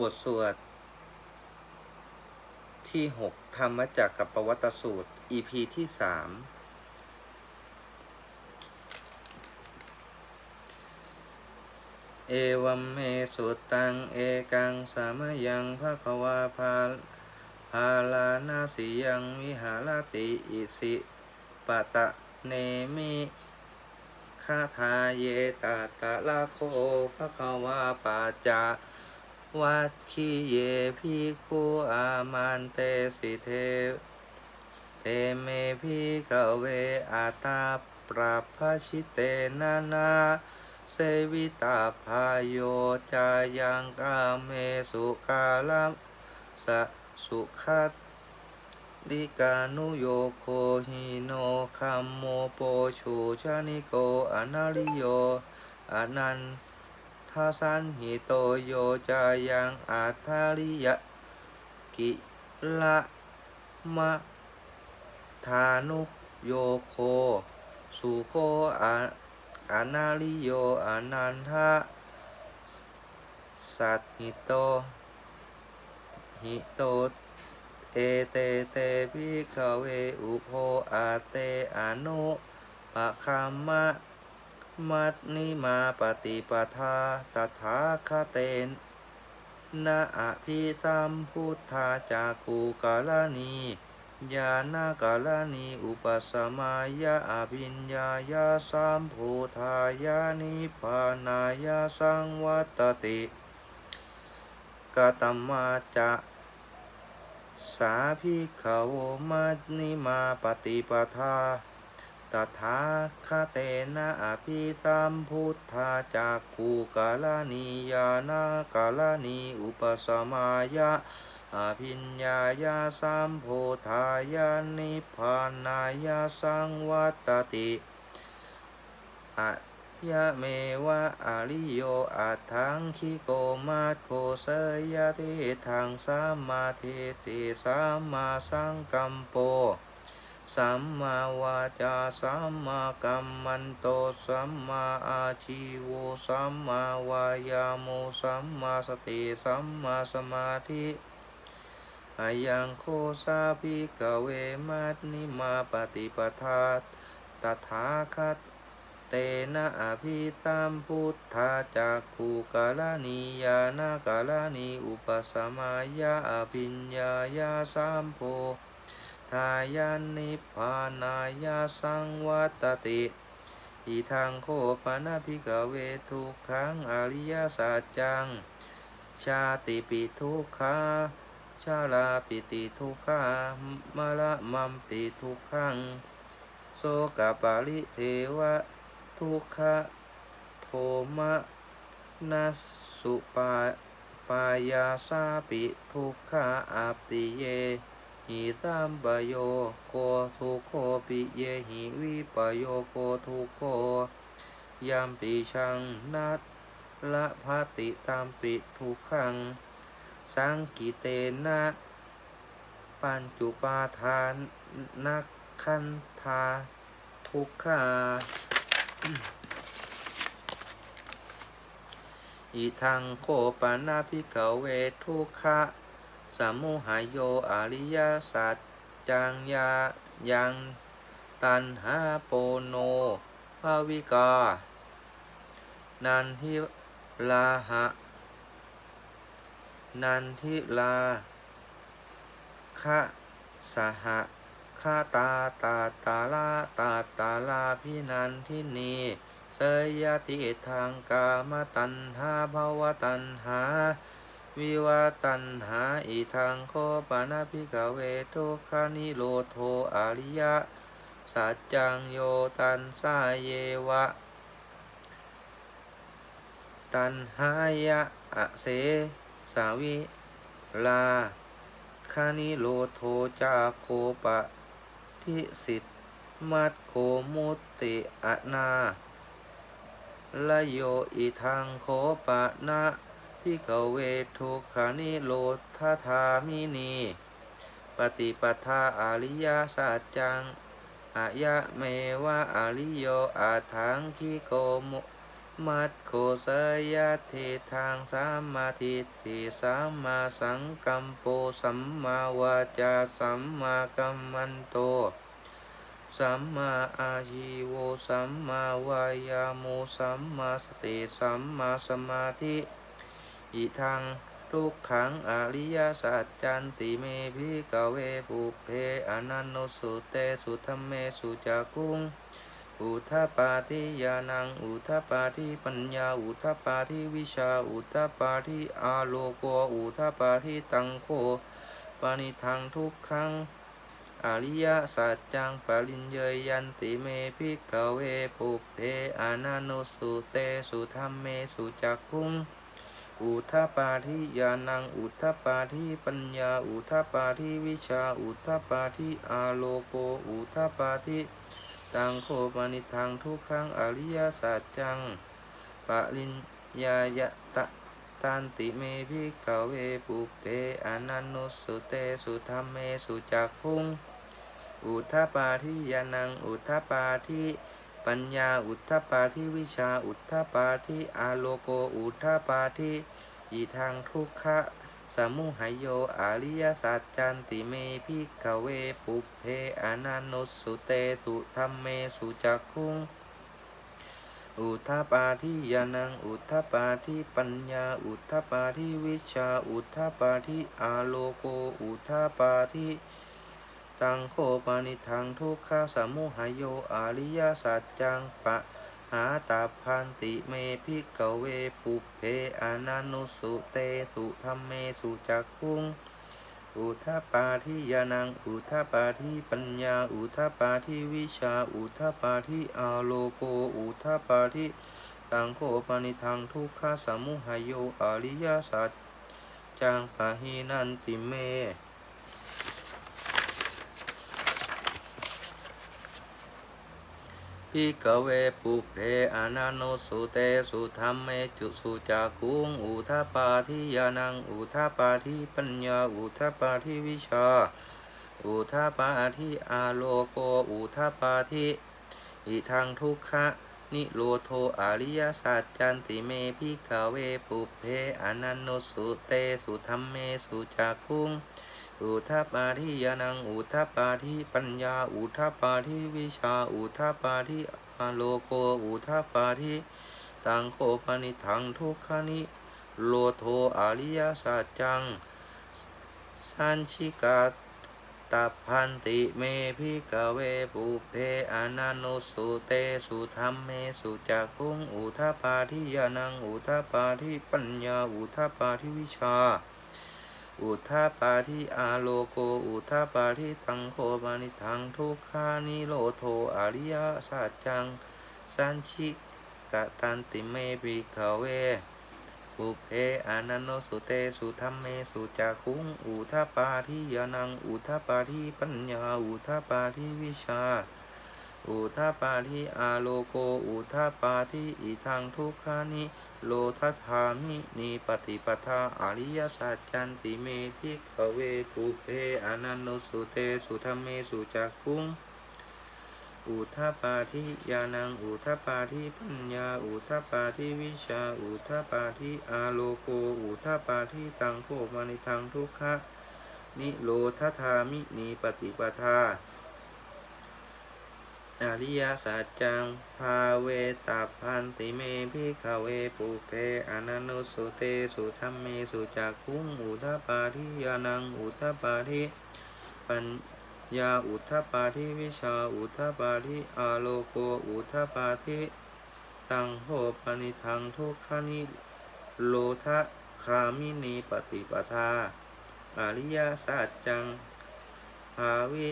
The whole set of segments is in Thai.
บทสวด ที่ 6 ธรรมจักรกับปวัตสูตร EP ที่ 3 เอวัมเมสุตัง เอกัง สามยังภะควาภาภาลานาสิยังวิหารติอิสิปะตะเนมิคาทาเยตาตะละโคภะควาปาจา วัดคีเยพิคูอามันเตสิเท เตเมพิกเวอาตาปราภชิเตนานาเสวิตาพายโยจายังกาเมสุกาลสะสุขัตดิกานุโยโคหิโนคัมโมโปชูชานิโกอนาลิโยอนัน ทาสันหิโตโยจายังอาทาริยะกิละมะทานุโยโค สุโคอาอานาลิโยอนันทะสัตหิโต หิโต เอเตเตพิกเวอุโพอาเตอนุปะคัมมะ มัดนิมาปฏิปทาตถาคเตนนาอภิตัมพุทธาจากกูกาลนียานากาลนีอุปสมายาอภิญญายาสัมภูทายานิพานายาสังวัตติกตมาจะสาภิขโวมัดนิมาปฏิปทา ตถาคเตนะอภิตัมพุทธาจากคูกาลนียานากาลนีอุปสมายะอภิญญายาสัมโพธายานิพานายาสังวัตติอะยะเมวะอาริโยอัตถังคิโกมาโคเสยะเททังสัมมาเทติสัมมาสังกัมโป สัมมาวาจาสัมมากัมมันโตสัมมาอาชีโวสัมมาวายาโมสัมมาสติสัมมาสมาธิอายังโคสาภิกเวมัตนิมาปฏิปทาตถาคตเตนะอภิตัมพุทธาจากคูกาลานียานากาลานีอุปสมายาอภิญญายาสัมโพ ทายานิพพานายาสังวัตติอีทางโคปนาภิกเวทุกขังอริยสัจจัง ชาติปิทุกขาชาลาปิติทุกขามะละมัมปิทุกขัง โสกปาลิเทวะ ทุกขะโทมะนัสสุปาปายาสาปิทุกขาอัปติเย หิตัมปโยโคทุโคปิเยหิวิปโยโคทุโคยัมปิชังนัตละภาติตามปิทุกขัง สังกิเตนะปัญจุปาทานนักขันธาทุกขาอีทังโคปานาภิกเวทุกขะ สมุหายโยอริยสัจจังยายังตันหาโปโนภาวิกา นันทิลาหะ นันทิลาคะสหะคาตาตาตาลาตาตาลาพินันทินีเสยติทางกามตันหาภาวตันหา วิวาตันหาอีทางโคปานาภิกเวทุคานิโรโทอริยะ สัจจังโยตันสาเยวะ ตันหายะอะเส สาวิลาคานิโลโทจาโคปะ ทิสิทธมัดโคมุตติอนาละโยอีทางโคปะนะ พิกเวทุกขานิโลทาธามินี ปฏิปทาอาริยสัจจังอายะเมวะอริโยอาทังคิโกมมัดโคสยะทิทางสัมมาทิฏฐิสัมมาสังกัมโปสัมมาวาจาสัมมากัมมันโต สัมมาอาชีโวสัมมาวายาโมสัมมาสติสัมมาสมาธิ อิทังทุกขังอริยสัจจันติเมพิกเวปุเพอนันโนสุเตสุธรรมเมสุจักุงอุทปาทิยานังอุทปาทิปัญญาอุทปาทิวิชาอุทปาทิอาโลโกอุทปาทิตังโคปานิทังทุกขังอริยสัจจังปริญเยยันติเมพิกเวปุเพอนันโนสุเตสุธรรมเมสุจักุง อุทปาทิยานัง อุทปาทิปัญญา อุทปาทิวิชา อุทปาทิอาโลโก อุทปาทิตังโคปนิทังทุกขังอริยสัจจังปะริญญายะตะตันติเมพิกเวปุเพอนันโนสุเตสุธรรมเมสุจักคุง อุทปาทิยานัง อุทปาทิ ปัญญาอุทธปาทิวิชาอุทธปาทิอาโลโกอุทธปาทิอีทางทุกขะสมุหยโยอริยสัจจันติเมพิกเวปุเพอนันโนสุเตสุธรรมเมสุจักคุงอุทปาทิยานังอุทปาทิปัญญาอุทปาทิวิชาอุทปาทิอาโลโกอุทปาทิ ตังโคปานิทังทุกขาสมุหโยอริยสัจจังปะหาตาพันติเมพิกเวปุเพอนันโนสุเตสุธรรมเมสุจักคุง อุทปาทิยานัง อุทปาทิปัญญา อุทปาทิวิชา อุทปาทิอาโลโก อุทปาทิตังโคปานิทังทุกขสมุหโยอริยสัจจังปะหินันติเม พิกเวปุเพอนันโนสุเตสุธรรมเมจุสุจักุงอุทปาทิยานังอุทปาทิปัญญาอุทปาทิวิชา อุทปาทิอาโลโกอุทปาทิอิทังทุกขะนิโรโทอริยสัจจันติเมพิกเวปุเพอนันโนสุเตสุธรรมเมสุจักุง อุทปาทิยานังอุทปาทิปัญญา อุทปาทิวิชา อุทปาทิอาโลโก อุทปาทิตังโคปนิทังทุกขานิโลโทอริยสัจจัง สัญชิกาตาพันติเมพิกเวปุเพอนันโนสุเตสุธรรมเมสุจักุงอุทปาทิยานังอุทปาทิปัญญา อุทปาทิวิชา อุทาปาทิอาโลโก อุทาปาทิตังโคปานิทังทุกขานิโลโทอริยสัจจัง สัญชิกะตันติเมปิกเวปุเพอานันโนสุเตสุธรรมเมสุจักคุง อุทาปาทิยานัง อุทาปาทิปัญญา อุทาปาทิวิชา อุทาปาทิอาโลโก อุทาปาทิอิทังทุกขานิโลทัฏฐามินิปฏิปทาอริยสัจจันติเมพิกเวปุเพอนันโนสุเตสุธรรมเมสุจักคุงอุทาปาทิยานังอุทาปาทิปัญญาอุทาปาทิวิชาอุทาปาทิอาโลโกอุทาปาทิตังโคมานิทังทุกขะนิโลทัฏฐามินิปฏิปทา อริยสัจจัง ภาเวตาพันติเมพิขเวปุเพอนันโนสุเตสุธรรมเมสุจักคุงอุทปาทิยานังอุทปาทิปัญญาอุทปาทิวิชาอุทปาทิอาโลโกอุทปาทิตังโหปนิทังทุกขานิโลทะคามินีปฏิปทา อริยสัจจังภาวิ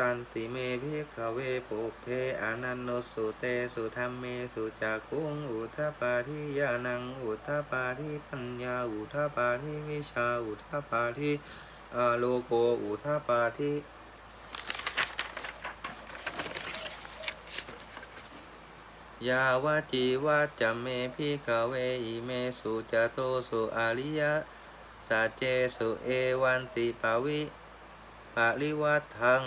ตันติเมพิขเวปุเพอนันโนสุเตสุธรรมเมสุจักคุงอุทปาทิยานังอุทปาทิปัญญาอุทปาทิวิชาอุทปาทิอโลโกอุทปาทิยาวาจีวาจเมพิกเวอิเมสุจโตสุอาริยสัเจสุเอวันติปาวิปาริวัตัง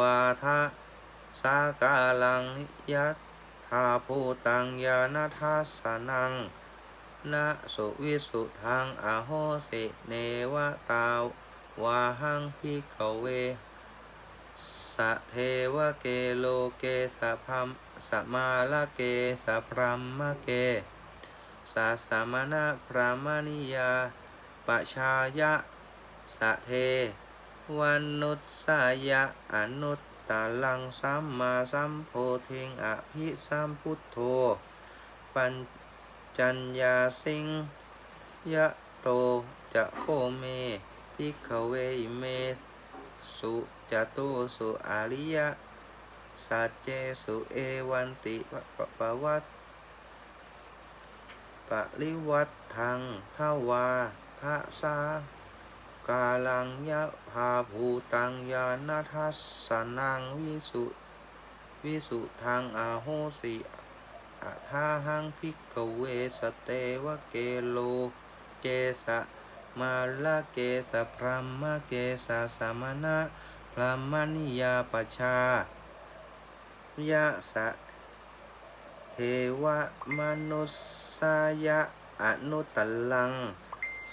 วาทะสากาลังยัตถาภูตังยานาทัสสนังนะสุวิสุทังอโหสิเนวตาวาหังพิกเวสะเทวเกโลเกสะพัมสะมาลเกสะพรัมมะเกสะสมณะพรามณิยาปชายะสะเท วันนุสสายะอนุตตะลังสัมมาสัมโพธิงอภิสัมพุทโธ ปัญจัญญาสิงยะโตจะโคเมพิกเวิเม สุจตุสุอาริยะสัจเจสุเอวันติปปปวัตปริวัตทังทวาทะสา กาลังยะภาภูตังยานาทัสสนังวิสุวิสุทังอาโหสิอะทาหังพิกเวสเตวะเกโลเกสะมาลาเกสะพรหมเกสะสามณะพรหมนิยาปชายะสะเทวมนุสสายะอนุตตลัง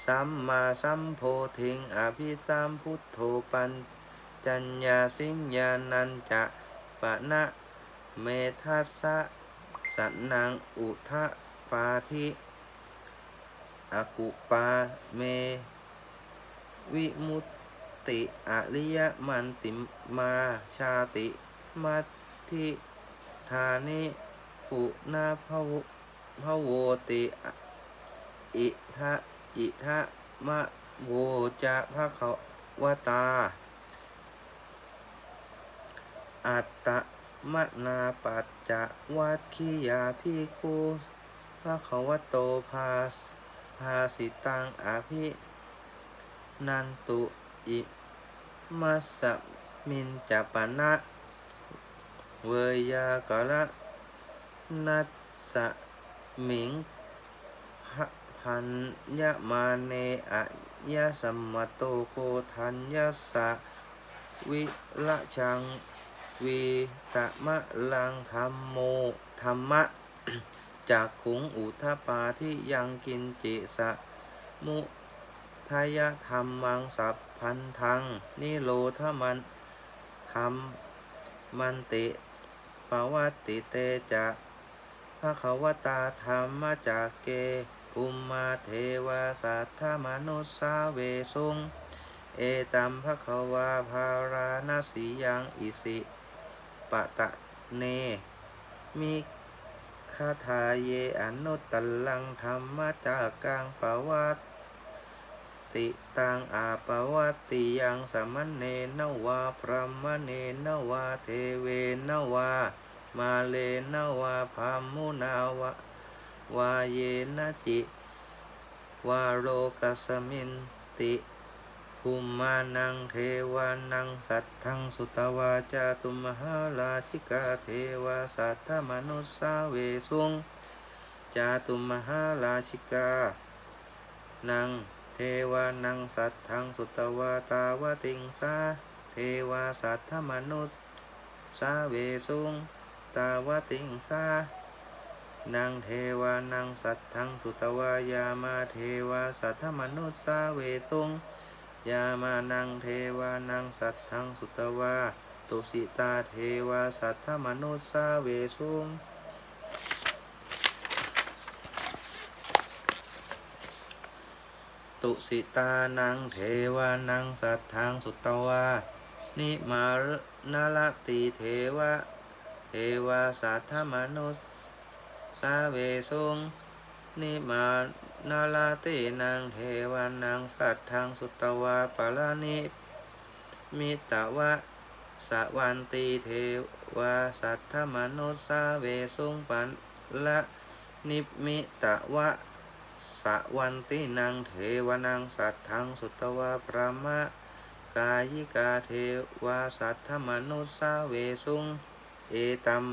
สัมมาสัมโพธิงอภิสัมพุทโธปัญจัญญาสิงญานันจะปะนะเมทัสสะสันนังอุทะปาธิอากุปาเม วิมุตติอริยมันติมาชาติมัตทิธานิปุนาภวภโวติอิทะ อิทะมะโวจะภะคะวตา อัตตะมะนาปัจจะวัดขียาพิคูภะคะวโตภาสภาสิตังอาภินันตุอิมัสมินจัปปะนะเวยากะละนัสสมิง พันยะมาเนอะยะสัมมโตโกทัญญสสะวิละชังวีตะมะลังธรรมโมธรรมะ จากขุงอุทปาที่ยังกินจิสะมุทายะธรรมังสัพพันธัง นิโรธมันธรรมมันติปวัตติเตจะภะควตาธรรมจากเก อุมมาเทวาสัทธมนุสสาเวสุง เอตัมภะควาภาราณสียังอิสิปะตะเน มิคาทาเยอนุตตลังธรรมจากกังปวัตติตังอาปวัตติยังสมณเนนวาพรหมเนนวาเทเวนวา มาเลนวาพามุนาวะ วาเยนะจิวาโลกัสมินติภุมานังเทวานังสัตทังสุตวาจาตุมหาราชิกาเทวาสัทธมนุสสาเวสุงจาตุมหาราชิกา นังเทวานังสัตทังสุตวาตาวติงสาเทวาสัทธมนุสสาเวสุงตาวติงสา นังเทวานังสัตทังสุตวายามาเทวาสัทธมนุสสาเวตุงยามานังเทวานังสัตทังสุตวาตุสิตาเทวาสัทธมนุสสาเวสุงตุสิตานังเทวานังสัทธังสุตวานิมานาลติเทวะเทวาสัทธมนุส สาเวสุงนิมานาลาตินังเทวานังสัตทังสุตวาปาลานิมิตวะสวันติเทวาสัทธมนุสสาเวสุงปันละนิมิตวะสวันตินังเทวานังสัตทังสุตวาพระมะกายิกาเทวาสัทธมนุสาเวสุงเอตัม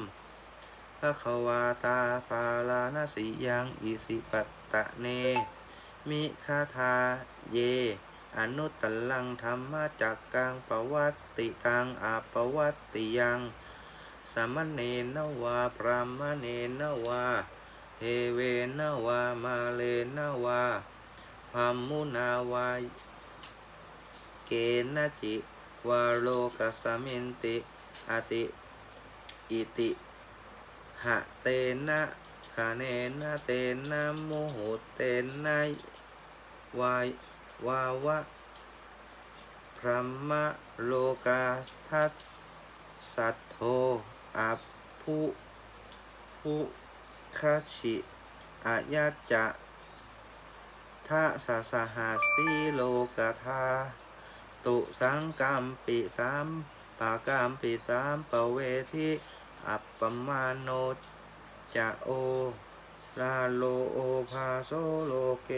ภะควาตาปาลานาสิยังอิสิปัตตะเน มิคาทาเย อนุตตลังธรรมจักกังปวัตติตังอาปวัตติยังสมเณนวาพรามเณนวาเทเวนวามาเลนวาพัมมุนาวาเกณจิวาโลกสมินติ อติ อิติ หะเตนะคาเนนะเตนะโมโหเตนะวายวาวะพรหมโลกาทัสสัทโธอัปพุพุคชิอายัจะทะสะสหัสสีโลกธาตุสังกัมปิสามปากัมปิสามปเวทิ อัปปมาโนจะโอลาโลโอภาโซโลเก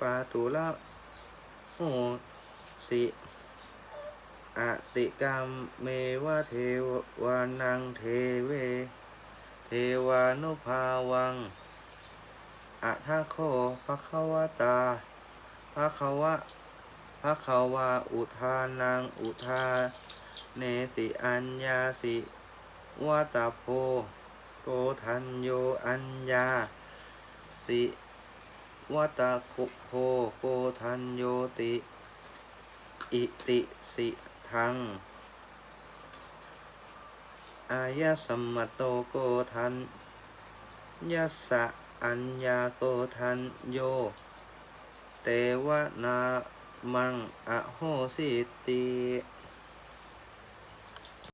ปาตุละโหสิอติกรรมเมวะเทวานังเทเว เทวานุภาวังอะทะโคภะคะวตาภะคะวะภะคะวะอุทานังอุทาเนติอัญญาสิ วตาโพโกทันโยอัญญา สิวตาคุโพโกทันโยติ อิติสิทัง อายะสัมมโตโกทันยัสสะอัญญาโกทันโย เตวนามังอโหสิติ